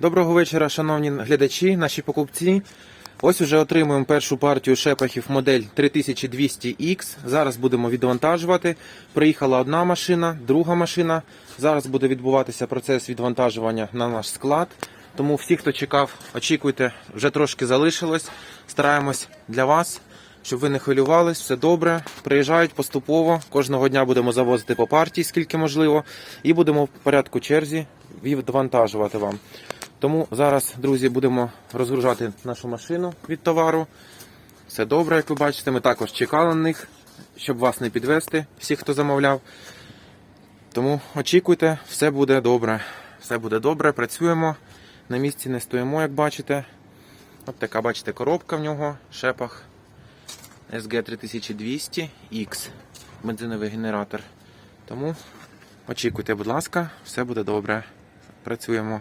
Доброго вечора, шановні глядачі, наші покупці. Ось уже отримуємо першу партію шепахів модель 3200X. Зараз будемо відвантажувати. Приїхала одна машина, друга машина. Зараз буде відбуватися процес відвантажування на наш склад. Тому всі, хто чекав, очікуйте, вже трошки залишилось. Стараємось для вас, щоб ви не хвилювались, все добре. Приїжджають поступово. Кожного дня будемо завозити по партії, скільки можливо, і будемо в порядку черзі відвантажувати вам. Тому зараз, друзі, будемо розгружати нашу машину від товару. Все добре, як ви бачите. Ми також чекали на них, щоб вас не підвести, всіх, хто замовляв. Тому очікуйте, все буде добре. Все буде добре, працюємо. На місці не стоїмо, як бачите. От така, бачите, коробка в нього, шепах SG3200X, бензиновий генератор. Тому очікуйте, будь ласка, все буде добре. Працюємо.